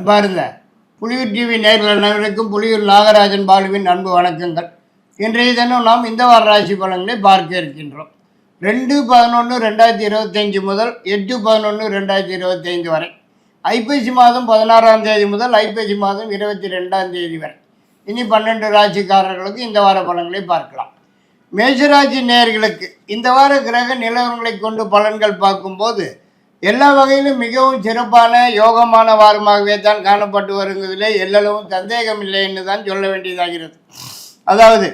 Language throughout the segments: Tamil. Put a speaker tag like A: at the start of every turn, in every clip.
A: அன்பார்ந்த புலியூர் டிவி நேரில் அனைவருக்கும் புலியூர் நாகராஜன் பாலுவின் அன்பு வணக்கங்கள். இன்றைய தினம் நாம் இந்த வார ராசி பலன்களை பார்க்க இருக்கின்றோம். ரெண்டு பதினொன்று ரெண்டாயிரத்தி இருபத்தஞ்சி முதல் எட்டு பதினொன்று ரெண்டாயிரத்தி இருபத்தைந்து வரை. ஐப்பசி மாதம் பதினாறாம் தேதி முதல் ஐப்பசி மாதம் இருபத்தி ரெண்டாம் தேதி வரை. இனி பன்னெண்டு ராசிக்காரர்களுக்கு இந்த வார பலன்களை பார்க்கலாம். மேஷராசி நேர்களுக்கு இந்த வார கிரக நிலவரங்களை கொண்டு பலன்கள் பார்க்கும்போது எல்லா வகையிலும் மிகவும் சிறப்பான யோகமான வாரமாகவே தான் காணப்பட்டு வருவதிலே எல்லளவும் சந்தேகம் இல்லைன்னு தான் சொல்ல வேண்டியதாகிறது. அதாவது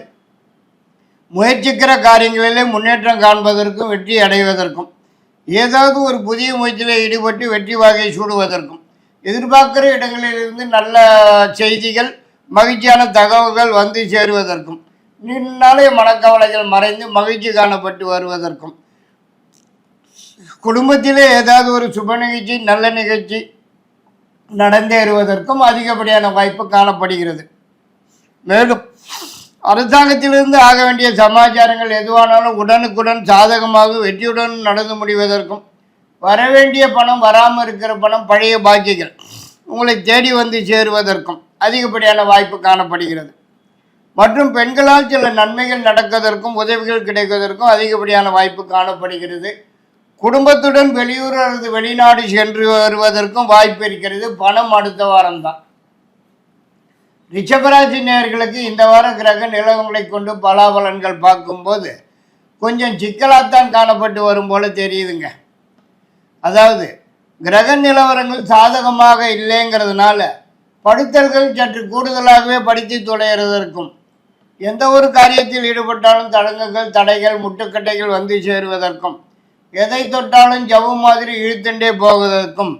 A: முயற்சிக்கிற காரியங்களிலே முன்னேற்றம் காண்பதற்கும் வெற்றி அடைவதற்கும் ஏதாவது ஒரு புதிய முயற்சியில் ஈடுபட்டு வெற்றி வாகை சூடுவதற்கும் எதிர்பார்க்கிற இடங்களிலிருந்து நல்ல செய்திகள் மகிழ்ச்சியான தகவல்கள் வந்து சேருவதற்கும் நாளைய மனக்கவலைகள் மறைந்து மகிழ்ச்சி காணப்பட்டு வருவதற்கும் குடும்பத்திலே ஏதாவது ஒரு சுப நிகழ்ச்சி நல்ல நிகழ்ச்சி நடந்தேறுவதற்கும் அதிகப்படியான வாய்ப்பு காணப்படுகிறது. மேலும் அரசாங்கத்திலிருந்து ஆக வேண்டிய சமாச்சாரங்கள் எதுவானாலும் உடனுக்குடன் சாதகமாக வெற்றியுடன் நடந்து முடிவதற்கும் வரவேண்டிய பணம் வராமல் இருக்கிற பணம் பழைய பாக்கிகள் உங்களை தேடி வந்து சேருவதற்கும் அதிகப்படியான வாய்ப்பு காணப்படுகிறது. மற்றும் பெண்களால் சில நன்மைகள் நடப்பதற்கும் உதவிகள் கிடைப்பதற்கும் அதிகப்படியான வாய்ப்பு காணப்படுகிறது. குடும்பத்துடன் வெளியூர் அல்லது வெளிநாடு சென்று வருவதற்கும் வாய்ப்பு இருக்கிறது. பணம் அடுத்த வாரம்தான். ரிஷபராசி நேர்களுக்கு இந்த வார கிரக நிலவங்களை கொண்டு பலாபலன்கள் பார்க்கும்போது கொஞ்சம் சிக்கலாகத்தான் காணப்பட்டு வரும் போல தெரியுதுங்க. அதாவது கிரக நிலவரங்கள் சாதகமாக இல்லைங்கிறதுனால படுத்தல்கள் சற்று கூடுதலாகவே படித்து தொலைகிறதற்கும் எந்த ஒரு காரியத்தில் ஈடுபட்டாலும் தடங்குகள் தடைகள் முட்டுக்கட்டைகள் வந்து சேருவதற்கும் எதை தொட்டாலும் ஜவு மாதிரி இழுத்துண்டே போவதற்கும்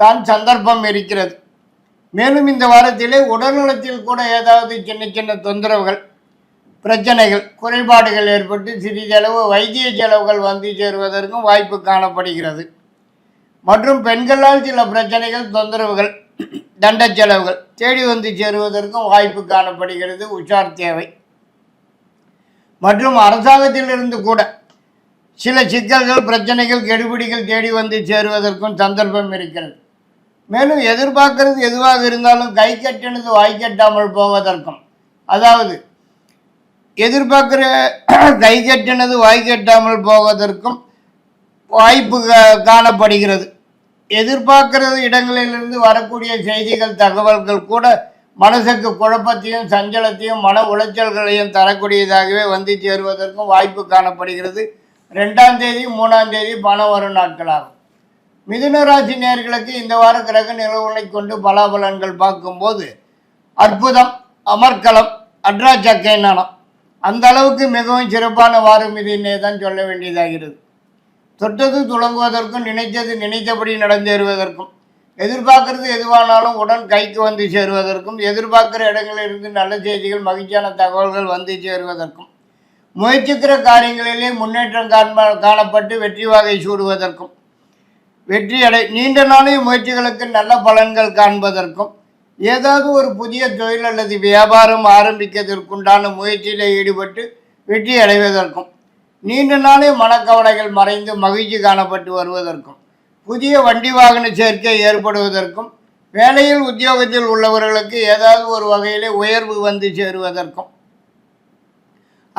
A: தான் சந்தர்ப்பம் இருக்கிறது. மேலும் இந்த வாரத்திலே உடல்நலத்தில் கூட ஏதாவது சின்ன சின்ன தொந்தரவுகள் பிரச்சனைகள் குறைபாடுகள் ஏற்பட்டு சிறிதளவு வைத்திய செலவுகள் வந்து சேருவதற்கும் வாய்ப்பு காணப்படுகிறது. மற்றும் பெண்களால் சில பிரச்சனைகள் தொந்தரவுகள் தண்ட செலவுகள் தேடி வந்து சேருவதற்கும் வாய்ப்பு காணப்படுகிறது. உஷார் தேவை. மற்றும் அரசாங்கத்திலிருந்து கூட சில சிக்கல்கள் பிரச்சனைகள் கெடுபிடிகள் தேடி வந்து சேருவதற்கும் சந்தர்ப்பம் இருக்கிறது. மேலும் எதிர்பார்க்கறது எதுவாக இருந்தாலும் கை கட்டினது வாய் கட்டாமல் போவதற்கும். அதாவது எதிர்பார்க்கிற கை கட்டினது வாய் கட்டாமல் போவதற்கும் வாய்ப்பு காணப்படுகிறது. எதிர்பார்க்கிறது இடங்களிலிருந்து வரக்கூடிய செய்திகள் தகவல்கள் கூட மனசுக்கு குழப்பத்தையும் சஞ்சலத்தையும் மன உளைச்சல்களையும் தரக்கூடியதாகவே வந்து சேருவதற்கும் வாய்ப்பு காணப்படுகிறது. ரெண்டாம் தேதி மூணாம் தேதி பணம் வரும் நாட்களாகும். மிதுன ராசி இந்த வார கிரக நிலவுகளை கொண்டு பலாபலன்கள் பார்க்கும்போது அற்புதம் அமர்க்கலம் அட்ராச்சக்கை நலம் அந்த அளவுக்கு மிகவும் சிறப்பான வாரம் இதுன்னே தான் சொல்ல வேண்டியதாகிறது. தொட்டது துளங்குவதற்கும் நினைத்தது நினைத்தபடி நடந்தேறுவதற்கும் எதிர்பார்க்கறது எதுவானாலும் உடன் கைக்கு வந்து சேருவதற்கும் எதிர்பார்க்குற இடங்களிலிருந்து நல்ல செய்திகள் மகிழ்ச்சியான தகவல்கள் வந்து சேருவதற்கும் முயற்சிக்கிற காரியங்களிலே முன்னேற்றம் காண்ப காணப்பட்டு வெற்றி வகை சூடுவதற்கும் வெற்றி அடை நீண்ட நாளைய முயற்சிகளுக்கு நல்ல பலன்கள் காண்பதற்கும் ஏதாவது ஒரு புதிய தொழில் அல்லது வியாபாரம் ஆரம்பிக்கிறதற்குண்டான முயற்சியில் ஈடுபட்டு வெற்றி அடைவதற்கும் நீண்ட நாளே மனக்கவலைகள் மறைந்து மகிழ்ச்சி காணப்பட்டு வருவதற்கும் புதிய வண்டி வாகன சேர்க்கை ஏற்படுவதற்கும் வேலையில் உத்தியோகத்தில் உள்ளவர்களுக்கு ஏதாவது ஒரு வகையிலே உயர்வு வந்து சேருவதற்கும்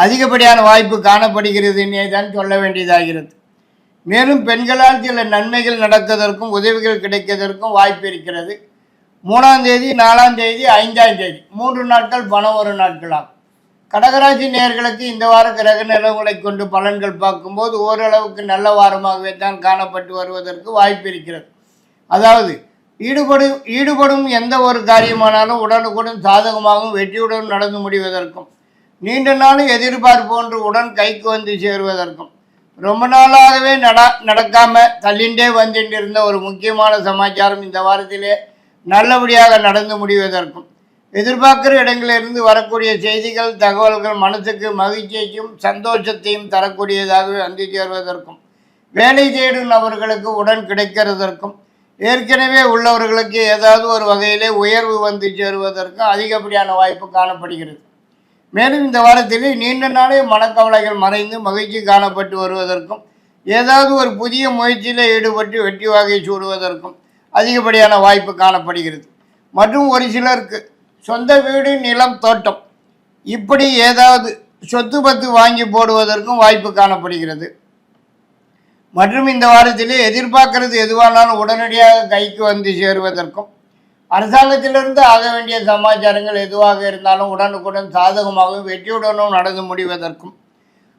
A: அதிகப்படியான வாய்ப்பு காணப்படுகிறதுன்னே தான் சொல்ல வேண்டியதாகிறது. மேலும் பெண்களால் சில நன்மைகள் நடப்பதற்கும் உதவிகள் கிடைப்பதற்கும் வாய்ப்பு இருக்கிறது. மூணாம் தேதி நாலாம் தேதி ஐந்தாம் தேதி. மூன்று நாட்கள் பணம் ஒரு நாட்களாகும் கடகராசி நேர்களுக்கு இந்த வார கிரக நிலவுகளை கொண்டு பலன்கள் பார்க்கும்போது ஓரளவுக்கு நல்ல வாரமாகவே தான் காணப்பட்டு வருவதற்கு வாய்ப்பு இருக்கிறது. அதாவது ஈடுபடும் ஈடுபடும் எந்த ஒரு காரியமானாலும் உடனுக்குடன் சாதகமாகவும் வெற்றியுடன் நடந்து முடிவதற்கும் நீண்ட நாள் எதிர்பார்ப்பு ஒன்று உடன் கைக்கு வந்து சேருவதற்கும். ரொம்ப நாளாகவே நட நடக்காம தள்ளிண்டே வந்துட்டு இருந்த ஒரு முக்கியமான சமாச்சாரம் இந்த வாரத்திலே நல்லபடியாக நடந்து முடிவதற்கும். எதிர்பார்க்கிற இடங்களிலிருந்து வரக்கூடிய செய்திகள் தகவல்கள் மனசுக்கு மகிழ்ச்சியையும் சந்தோஷத்தையும் தரக்கூடியதாகவே வந்து சேருவதற்கும். வேலை தேடும் நபர்களுக்கு உடன் கிடைக்கிறதற்கும் ஏற்கனவே உள்ளவர்களுக்கு ஏதாவது ஒரு வகையிலே உயர்வு வந்து சேருவதற்கும் அதிகப்படியான வாய்ப்பு காணப்படுகிறது. மேலும் இந்த வாரத்தில் நீண்ட நாளே மனக்கவலைகள் மறைந்து மகிழ்ச்சி காணப்பட்டு வருவதற்கும் ஏதாவது ஒரு புதிய முயற்சியில் ஈடுபட்டு வெற்றி வாகை சூடுவதற்கும் அதிகப்படியான வாய்ப்பு காணப்படுகிறது. மற்றும் ஒரு சிலருக்கு சொந்த வீடு நிலம் தோட்டம் இப்படி ஏதாவது சொத்து பத்து வாங்கி போடுவதற்கும் வாய்ப்பு காணப்படுகிறது. மற்றும் இந்த வாரத்திலே எதிர்பார்க்கிறது எதுவானாலும் உடனடியாக கைக்கு வந்து சேருவதற்கும் அரசாங்கத்திலிருந்து ஆக வேண்டிய சமாச்சாரங்கள் எதுவாக இருந்தாலும் உடனுக்குடன் சாதகமாகவும் வெற்றியுடனும் நடந்து முடிவதற்கும்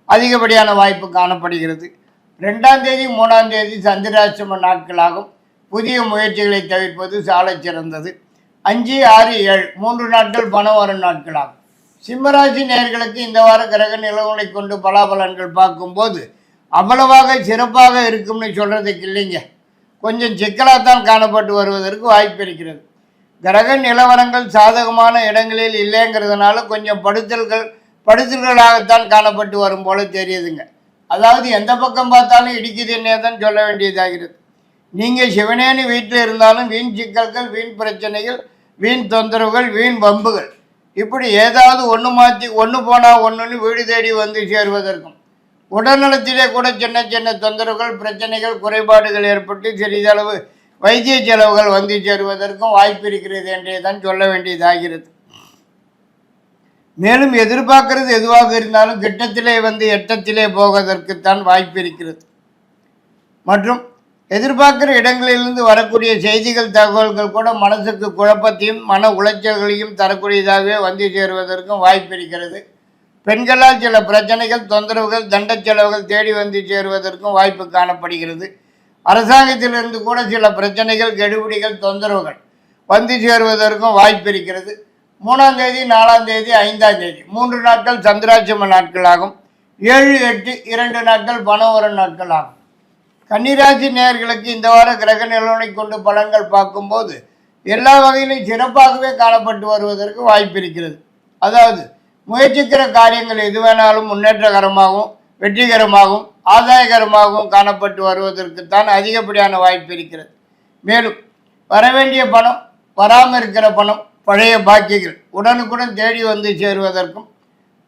A: அதிகப்படியான வாய்ப்பு காணப்படுகிறது. ரெண்டாம் தேதி மூணாம் தேதி சந்திராசிரம நாட்களாகும். புதிய முயற்சிகளை தவிர்ப்பது சாலை சிறந்தது. அஞ்சு ஆறு ஏழு மூன்று நாட்கள் பணம் வரும் நாட்களாகும். சிம்மராசி நேர்களுக்கு இந்த வார கிரக நிலவுகளை கொண்டு பலாபலன்கள் பார்க்கும்போது அவ்வளவாக சிறப்பாக இருக்கும்னு சொல்கிறதுக்கு இல்லைங்க. கொஞ்சம் சிக்கலாகத்தான் காணப்பட்டு வருவதற்கு வாய்ப்பு இருக்கிறது. கிரக நிலவரங்கள் சாதகமான இடங்களில் இல்லைங்கிறதுனால கொஞ்சம் படுத்தல்கள் படுத்தல்களாகத்தான் காணப்பட்டு வரும் போல தெரியுதுங்க. அதாவது எந்த பக்கம் பார்த்தாலும் இடிக்குதுன்னே தான் சொல்ல வேண்டியதாகிறது. நீங்கள் சிவனேனி வீட்டில் இருந்தாலும் வீண் சிக்கல்கள் வீண் பிரச்சனைகள் வீண் தொந்தரவுகள் வீண் வம்புகள் இப்படி ஏதாவது ஒன்று மாற்றி ஒன்று போனால் ஒன்றுன்னு வீடு தேடி வந்து சேருவதற்கும். உடல்நலத்திலே கூட சின்ன சின்ன தொந்தரவுகள் பிரச்சனைகள் குறைபாடுகள் ஏற்பட்டு சிறிதளவு வைத்திய செலவுகள் வந்து சேருவதற்கும் வாய்ப்பு இருக்கிறது என்றே தான் சொல்ல வேண்டியதாகிறது. மேலும் எதிர்பார்க்கிறது எதுவாக இருந்தாலும் கிட்டத்திலே வந்து எட்டத்திலே போவதற்குத்தான் வாய்ப்பு இருக்கிறது. மற்றும் எதிர்பார்க்கிற இடங்களிலிருந்து வரக்கூடிய செய்திகள் தகவல்கள் கூட மனசுக்கு குழப்பத்தையும் மன உளைச்சல்களையும் தரக்கூடியதாகவே வந்து சேருவதற்கும் வாய்ப்பு இருக்கிறது. பெண்களால் சில பிரச்சனைகள் தொந்தரவுகள் தண்ட செலவுகள் தேடி வந்து சேருவதற்கும் வாய்ப்பு காணப்படுகிறது. அரசாங்கத்திலிருந்து கூட சில பிரச்சனைகள் கெடுபிடிகள் தொந்தரவுகள் வந்து சேருவதற்கும் வாய்ப்பு இருக்கிறது. மூணாம் தேதி நாலாம் தேதி ஐந்தாம் தேதி. மூன்று நாட்கள் சந்திராட்சம நாட்களாகும் ஏழு எட்டு இரண்டு நாட்கள் பணம் வரும் நாட்கள் ஆகும். கன்னிராசி நேர்களுக்கு இந்த வார கிரக நிலவனை கொண்டு பலன்கள் பார்க்கும்போது எல்லா வகையிலும் சிறப்பாகவே காணப்பட்டு வருவதற்கு வாய்ப்பு இருக்கிறது. அதாவது முயற்சிக்கிற காரியங்கள் எது வேணாலும் முன்னேற்றகரமாகவும் வெற்றிகரமாகவும் ஆதாயகரமாகவும் காணப்பட்டு வருவதற்குத்தான் அதிகப்படியான வாய்ப்பு இருக்கிறது. மேலும் வரவேண்டிய பணம் வராமல் இருக்கிற பணம் பழைய பாக்கியங்கள் உடனுக்குடன் தேடி வந்து சேருவதற்கும்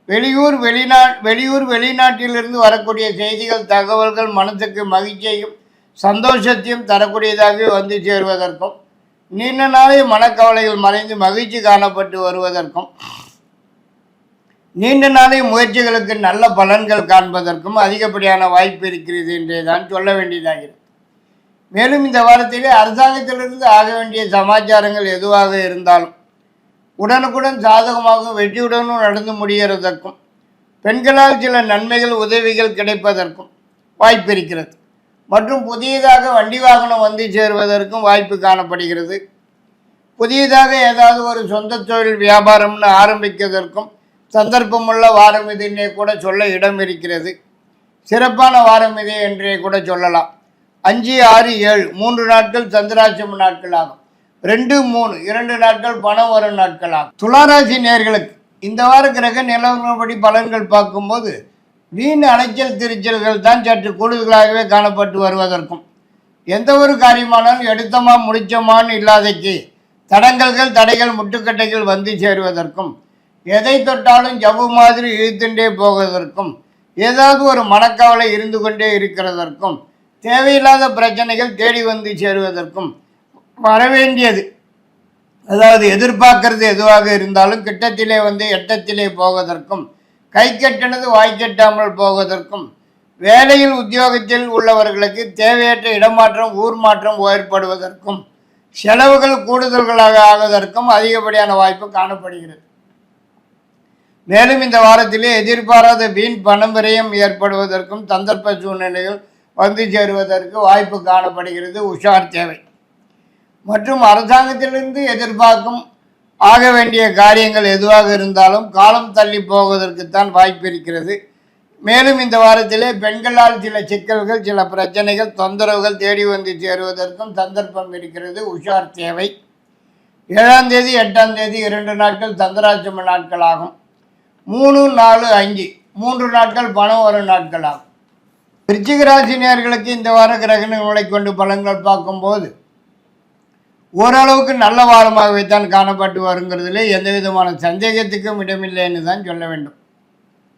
A: வெளியூர் வெளிநா வெளியூர் வெளிநாட்டிலிருந்து வரக்கூடிய செய்திகள் தகவல்கள் மனத்துக்கு மகிழ்ச்சியையும் சந்தோஷத்தையும் தரக்கூடியதாகவே வந்து சேருவதற்கும் நீண்ட நாளே மனக்கவலைகள் மறைந்து மகிழ்ச்சி காணப்பட்டு வருவதற்கும் நீண்ட நாளை முயற்சிகளுக்கு நல்ல பலன்கள் காண்பதற்கும் அதிகப்படியான வாய்ப்பு இருக்கிறது என்றே தான் சொல்ல வேண்டியதாகிறது. மேலும் இந்த வாரத்திலே அரசாங்கத்திலிருந்து ஆக வேண்டிய சமாச்சாரங்கள் எதுவாக இருந்தாலும் உடனுக்குடன் சாதகமாகவும் வெற்றியுடனும் நடந்து முடிகிறதற்கும் பெண்களால் சில நன்மைகள் உதவிகள் கிடைப்பதற்கும் வாய்ப்பு இருக்கிறது. மற்றும் புதியதாக வண்டி வாகனம் வந்து சேருவதற்கும் வாய்ப்பு காணப்படுகிறது. புதியதாக ஏதாவது ஒரு சொந்த தொழில் வியாபாரம்னு ஆரம்பிக்கிறதற்கும் சந்தர்ப்பமுள்ள வாரம் இதுன்னே கூட சொல்ல இடம் இருக்கிறது. சிறப்பான வாரம் இது என்றே கூட சொல்லலாம். அஞ்சு ஆறு ஏழு மூன்று நாட்கள் சந்திராசிரம நாட்கள் ஆகும் ரெண்டு மூணு இரண்டு நாட்கள் பணம் வரும் நாட்கள் ஆகும் துளாராசி நேர்களுக்கு இந்த வார கிரக நிலவரப்படி பலன்கள் பார்க்கும்போது வீண் அலைச்சல் திருச்சல்கள் தான் சற்று கூடுதலாகவே காணப்பட்டு வருவதற்கும். எந்த ஒரு காரியமானாலும் எடுத்தமா முடிச்சோமான்னு இல்லாதைக்கு தடங்கல்கள் தடைகள் முட்டுக்கட்டைகள் வந்து சேருவதற்கும் எதை தொட்டாலும் ஜவ்வு மாதிரி இழுத்துண்டே போவதற்கும் ஏதாவது ஒரு மனக்கவலை இருந்து கொண்டே இருக்கிறதற்கும் தேவையில்லாத பிரச்சனைகள் தேடி வந்து சேருவதற்கும் வரவேண்டியது. அதாவது எதிர்பார்க்கறது எதுவாக இருந்தாலும் கிட்டத்திலே வந்து எட்டத்திலே போவதற்கும் கை கட்டினது வாய் கட்டாமல் போவதற்கும் வேலையில் உத்தியோகத்தில் உள்ளவர்களுக்கு தேவையற்ற இடமாற்றம் ஊர் மாற்றம் ஏற்படுவதற்கும் செலவுகள் கூடுதல்களாக ஆவதற்கும் அதிகப்படியான வாய்ப்பு காணப்படுகிறது. மேலும் இந்த வாரத்திலே எதிர்பாராத வீண் பணம் விரயம் ஏற்படுவதற்கும் சந்தர்ப்ப சூழ்நிலைகள் வந்து சேருவதற்கு வாய்ப்பு காணப்படுகிறது. உஷார் தேவை மற்றும் அரசாங்கத்திலிருந்து எதிர்பார்க்கும் ஆக வேண்டிய காரியங்கள் எதுவாக இருந்தாலும் காலம் தள்ளி போவதற்குத்தான் வாய்ப்பு இருக்கிறது. மேலும் இந்த வாரத்திலே பெண்களால் சில சிக்கல்கள் சில பிரச்சனைகள் தொந்தரவுகள் தேடி வந்து சேருவதற்கும் சந்தர்ப்பம் இருக்கிறது. உஷார் தேவை ஏழாம் தேதி எட்டாம் தேதி இரண்டு நாட்கள் சந்திராட்சம நாட்கள் ஆகும் மூணு நாலு அஞ்சு மூன்று நாட்கள் பணம் வரும் நாட்களாக ஆகும். இந்த வார கிரகணங்களை கொண்டு பலன்கள் பார்க்கும்போது ஓரளவுக்கு நல்ல வாரமாகவே தான் காணப்பட்டு வருங்கிறதுல எந்த விதமான சந்தேகத்துக்கும் இடமில்லைன்னு தான் சொல்ல வேண்டும்.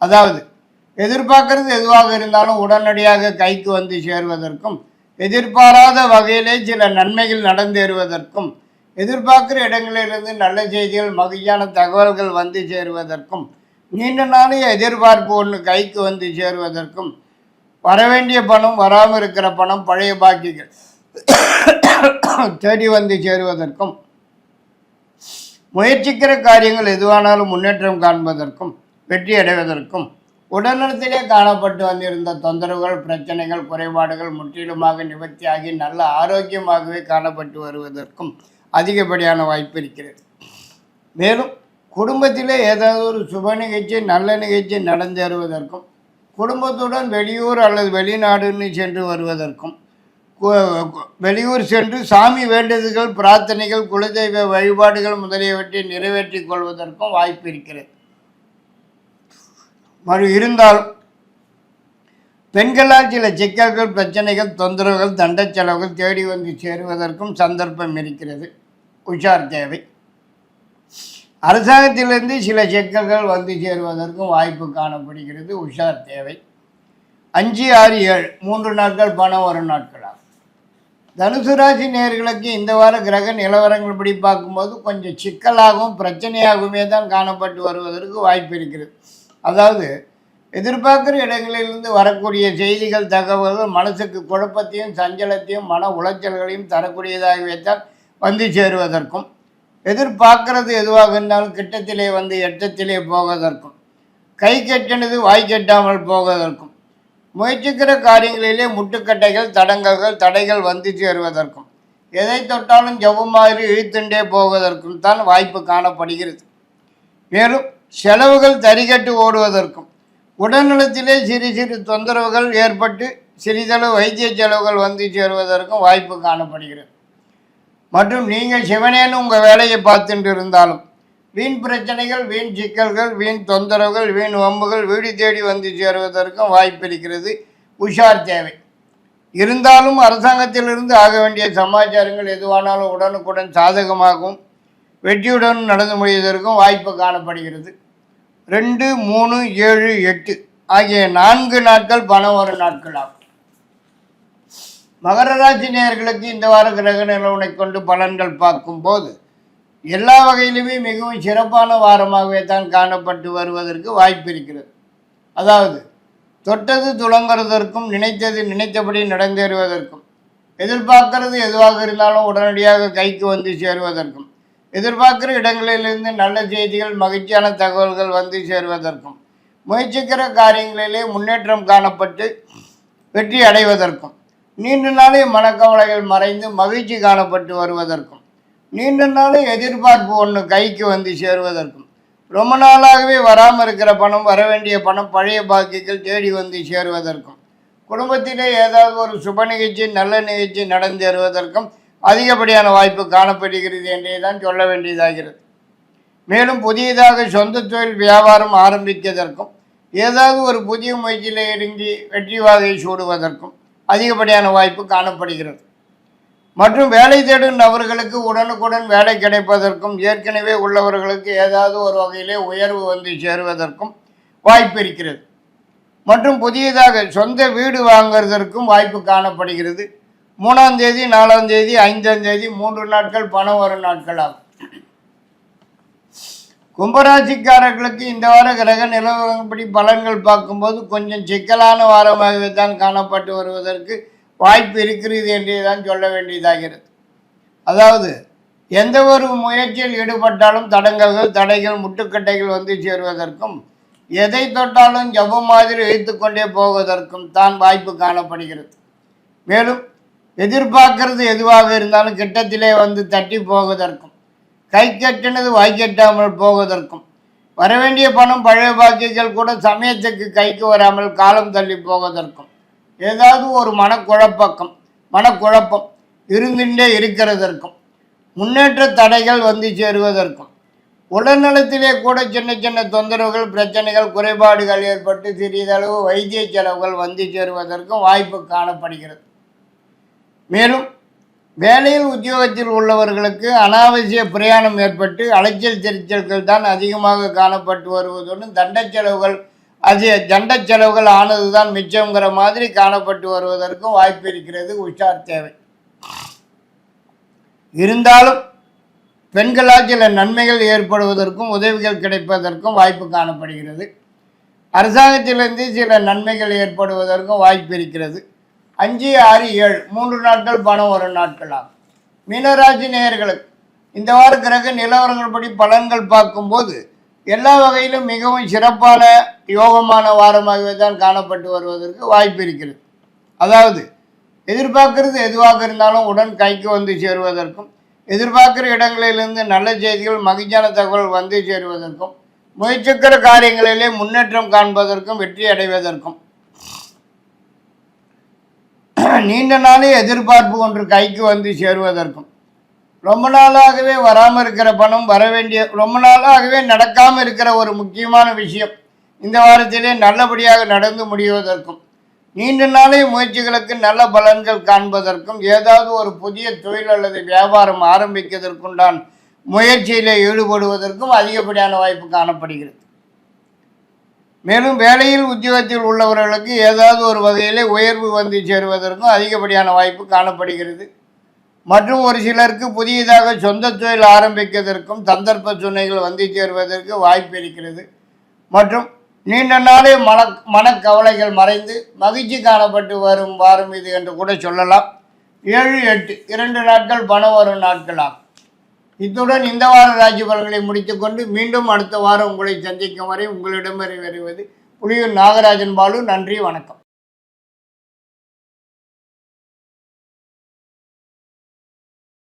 A: அதாவது எதிர்பார்க்கறது எதுவாக இருந்தாலும் உடனடியாக கைக்கு வந்து சேருவதற்கும் எதிர்பாராத வகையிலே சில நன்மைகள் நடந்தேறுவதற்கும் எதிர்பார்க்குற இடங்களிலிருந்து நல்ல செய்திகள் மகிழ்ச்சியான தகவல்கள் வந்து சேருவதற்கும் நீண்ட நாளைய எதிர்பார்ப்பு ஒன்று கைக்கு வந்து சேருவதற்கும் வரவேண்டிய பணம் வராமல் இருக்கிற பணம் பழைய பாக்கிகள் தேடி வந்து சேருவதற்கும் முயற்சிக்கிற காரியங்கள் எதுவானாலும் முன்னேற்றம் காண்பதற்கும் வெற்றி அடைவதற்கும் உடல்நலத்திலே காணப்பட்டு வந்திருந்த தொந்தரவுகள் பிரச்சனைகள் குறைபாடுகள் முற்றிலுமாக நிவர்த்தியாகி நல்ல ஆரோக்கியமாகவே காணப்பட்டு வருவதற்கும் அதிகப்படியான வாய்ப்பு இருக்கிறது. மேலும் குடும்பத்தில் ஏதாவது ஒரு சுப நிகழ்ச்சி நல்ல நிகழ்ச்சி நடந்தேறுவதற்கும் குடும்பத்துடன் வெளியூர் அல்லது வெளிநாடுன்னு சென்று வருவதற்கும் வெளியூர் சென்று சாமி வேண்டுதல்கள் பிரார்த்தனைகள் குலதெய்வ வழிபாடுகள் முதலியவற்றை நிறைவேற்றிக் கொள்வதற்கும் வாய்ப்பு இருக்கிறது. மறு இருந்தாலும் பெண்களால் சில சிக்கல்கள் பிரச்சனைகள் தொந்தரவுகள் தண்டச் செலவுகள் தேடி வந்து சேருவதற்கும் சந்தர்ப்பம் இருக்கிறது. உஷார் தேவை. அரசாங்கத்திலிருந்து சில சிக்கல்கள் வந்து சேருவதற்கும் வாய்ப்பு காணப்படுகிறது. உஷார் தேவை. அஞ்சு ஆறு ஏழு மூன்று நாட்கள் பணம் வரும் நாட்களாகும். தனுசு ராசி நேர்களுக்கு இந்த வார கிரக நிலவரங்கள் படி பார்க்கும்போது கொஞ்சம் சிக்கலாகவும் பிரச்சனையாகவுமே தான் காணப்பட்டு வருவதற்கு வாய்ப்பு இருக்கிறது. அதாவது எதிர்பார்க்குற இடங்களிலிருந்து வரக்கூடிய செய்திகள் தகவல்கள் மனசுக்கு குழப்பத்தையும் சஞ்சலத்தையும் மன உளைச்சல்களையும் தரக்கூடியதாகவே தான் வந்து சேருவதற்கும். எதிர்பார்க்கறது எதுவாக இருந்தாலும் கிட்டத்திலே வந்து எட்டத்திலே போவதற்கும் கை கெட்டினது வாய் கெட்டாமல் போவதற்கும் முயற்சிக்கிற காரியங்களிலே முட்டுக்கட்டைகள் தடங்கல்கள் தடைகள் வந்து சேருவதற்கும் எதை தொட்டாலும் ஜவ்வு மாதிரி இழுத்துண்டே போவதற்கும் தான் வாய்ப்பு காணப்படுகிறது. மேலும் செலவுகள் தரிகட்டு ஓடுவதற்கும் உடல்நலத்திலே சிறு சிறு தொந்தரவுகள் ஏற்பட்டு சிறிதளவு வைத்திய செலவுகள் வந்து சேருவதற்கும் வாய்ப்பு காணப்படுகிறது. மற்றும் நீங்கள் சிவனேன்னு உங்கள் வேலையை பார்த்துட்டு இருந்தாலும் வீண் பிரச்சனைகள் வீண் சிக்கல்கள் வீண் தொந்தரவுகள் வீண் வம்புகள் வீடு தேடி வந்து சேருவதற்கும் வாய்ப்பு இருக்கிறது. உஷார் தேவை. இருந்தாலும் அரசாங்கத்திலிருந்து ஆக வேண்டிய சமாச்சாரங்கள் எதுவானாலும் உடனுக்குடன் சாதகமாகவும் வெற்றியுடன் நடந்து முடிவதற்கும் வாய்ப்பு காணப்படுகிறது. ரெண்டு மூணு ஏழு எட்டு ஆகிய நான்கு நாட்கள் பணம் வரும் நாட்கள் ஆகும் மகர ராசி நேயர்களுக்கு இந்த வார கிரக நிலவனை கொண்டு பலன்கள் பார்க்கும்போது எல்லா வகையிலுமே மிகவும் சிறப்பான வாரமாகவே தான் காணப்பட்டு வருவதற்கு வாய்ப்பு இருக்கிறது. அதாவது தொட்டது துளங்குறதற்கும் நினைத்தது நினைத்தபடி நடந்தேறுவதற்கும் எதிர்பார்க்கறது எதுவாக இருந்தாலும் உடனடியாக கைக்கு வந்து சேருவதற்கும் எதிர்பார்க்குற இடங்களிலிருந்து நல்ல செய்திகள் மகிழ்ச்சியான தகவல்கள் வந்து சேருவதற்கும் முயற்சிக்கிற காரியங்களிலே முன்னேற்றம் காணப்பட்டு வெற்றி அடைவதற்கும் நீண்ட நாளே மனக்கவலைகள் மறைந்து மகிழ்ச்சி காணப்பட்டு வருவதற்கும் நீண்ட நாளே எதிர்பார்ப்பு ஒன்று கைக்கு வந்து சேருவதற்கும் ரொம்ப நாளாகவே வராமல் இருக்கிற பணம் வர வேண்டிய பணம் பழைய பாக்கிகள் தேடி வந்து சேருவதற்கும் குடும்பத்திலே ஏதாவது ஒரு சுப நிகழ்ச்சி நல்ல நிகழ்ச்சி நடந்தேறுவதற்கும் அதிகப்படியான வாய்ப்பு காணப்படுகிறது என்றே தான் சொல்ல வேண்டியதாகிறது. மேலும் புதியதாக சொந்த தொழில் வியாபாரம் ஆரம்பித்ததற்கும் ஏதாவது ஒரு புதிய முயற்சியில் இறங்கி வெற்றி வாகை சூடுவதற்கும் அதிகப்படியான வாய்ப்பு காணப்படுகிறது. மற்றும் வேலை தேடும் நபர்களுக்கு உடனுக்குடன் வேலை கிடைப்பதற்கும் ஏற்கனவே உள்ளவர்களுக்கு ஏதாவது ஒரு வகையிலே உயர்வு வந்து சேருவதற்கும் வாய்ப்பு இருக்கிறது. மற்றும் புதியதாக சொந்த வீடு வாங்குறதற்கும் வாய்ப்பு காணப்படுகிறது. மூணாம் தேதி நாலாம் தேதி ஐந்தாம் தேதி மூன்று நாட்கள் பணம் வரும் நாட்கள் ஆகும். கும்பராசிக்காரர்களுக்கு இந்த வார கிரக நிலவரப்படி பலன்கள் பார்க்கும்போது கொஞ்சம் சிக்கலான வாரமாகவே தான் காணப்பட்டு வருவதற்கு வாய்ப்பு இருக்கிறது என்றே தான் சொல்ல வேண்டியதாகிறது. அதாவது எந்த ஒரு முயற்சியில் ஈடுபட்டாலும் தடங்கல்கள் தடைகள் முட்டுக்கட்டைகள் வந்து சேருவதற்கும் எதை தொட்டாலும் ஜபம் மாதிரி வைத்துக்கொண்டே போவதற்கும் தான் வாய்ப்பு காணப்படுகிறது. மேலும் எதிர்பார்க்கிறது எதுவாக இருந்தாலும் கிட்டத்திலே வந்து தட்டி போவதற்கும் கை கட்டினது வாய் கட்டாமல் போவதற்கும். வரவேண்டிய பணம் பழைய பாக்கிகள் கூட சமயத்துக்கு கைக்கு வராமல் காலம் தள்ளி போவதற்கும். ஏதாவது ஒரு மனக்குழப்பக்கம் மனக்குழப்பம் இருந்துட்டே இருக்கிறதற்கும் முன்னேற்ற தடைகள் வந்து சேருவதற்கும். உடல்நலத்திலே கூட சின்ன சின்ன தொந்தரவுகள் பிரச்சனைகள் குறைபாடுகள் ஏற்பட்டு சிறிதளவு வைத்திய செலவுகள் வந்து சேருவதற்கும் வாய்ப்பு காணப்படுகிறது. மேலும் வேலையில் உத்தியோகத்தில் உள்ளவர்களுக்கு அனாவசிய பிரயாணம் ஏற்பட்டு அலைச்சல் திருச்சல்கள் தான் அதிகமாக காணப்பட்டு வருவதுடன் தண்ட செலவுகள் அதிக தண்ட செலவுகள் ஆனது தான் மிச்சங்கிற மாதிரி காணப்பட்டு வருவதற்கும் வாய்ப்பு இருக்கிறது. உஷார் தேவை. இருந்தாலும் பெண்களால் சில நன்மைகள் ஏற்படுவதற்கும் உதவிகள் கிடைப்பதற்கும் வாய்ப்பு காணப்படுகிறது. அரசாங்கத்திலிருந்து சில நன்மைகள் ஏற்படுவதற்கும் வாய்ப்பு இருக்கிறது. அஞ்சு ஆறு ஏழு மூன்று நாட்கள் பணம் ஒரு நாட்களாகும். மீனராசி நேயர்களுக்கு இந்த வார கிரக நிலவரங்கள் படி பலன்கள் பார்க்கும்போது எல்லா வகையிலும் மிகவும் சிறப்பான யோகமான வாரமாகவே தான் காணப்பட்டு வருவதற்கு வாய்ப்பு இருக்கிறது. அதாவது எதிர்பார்க்கறது எதுவாக இருந்தாலும் உடன் கைக்கு வந்து சேருவதற்கும் எதிர்பார்க்குற இடங்களிலிருந்து நல்ல செய்திகள் மகிழ்ச்சியான தகவல் வந்து சேருவதற்கும் முயற்சிக்கிற காரியங்களிலே முன்னேற்றம் காண்பதற்கும் வெற்றி அடைவதற்கும் நீண்ட நாளே எதிர்பார்ப்பு ஒன்று கைக்கு வந்து சேருவதற்கும். ரொம்ப நாளாகவே வராமல் இருக்கிற பணம் வர வேண்டிய ரொம்ப நாளாகவே நடக்காமல் இருக்கிற ஒரு முக்கியமான விஷயம் இந்த வாரத்திலே நல்லபடியாக நடந்து முடிவதற்கும் நீண்ட நாளே முயற்சிகளுக்கு நல்ல பலன்கள் காண்பதற்கும் ஏதாவது ஒரு புதிய தொழில் அல்லது வியாபாரம் ஆரம்பிக்கிறதற்குண்டான் முயற்சியில் ஈடுபடுவதற்கும் அதிகப்படியான வாய்ப்பு காணப்படுகிறது. மேலும் வேலையில் உத்தியோகத்தில் உள்ளவர்களுக்கு ஏதாவது ஒரு வகையிலே உயர்வு வந்து சேருவதற்கும் அதிகப்படியான வாய்ப்பு காணப்படுகிறது. மற்றும் ஒரு சிலருக்கு புதியதாக சொந்த தொழில் ஆரம்பிப்பதற்கும் சந்தர்ப்ப சுனைகள் வந்து சேருவதற்கு வாய்ப்பு இருக்கிறது. மற்றும் நீண்ட நாளே மன மனக்கவலைகள் மறைந்து மகிழ்ச்சி காணப்பட்டு வரும் வாரம் இது என்று கூட சொல்லலாம். ஏழு எட்டு இரண்டு நாட்கள் பணம் வரும் நாட்களாகும். இத்துடன் இந்த வார ராஜ்ய பலன்களை முடித்துக்கொண்டு மீண்டும் அடுத்த வாரம் உங்களை சந்திக்கும் வரை உங்களிடம் வருவது புலியூர் நாகராஜன் பாலு. நன்றி வணக்கம்.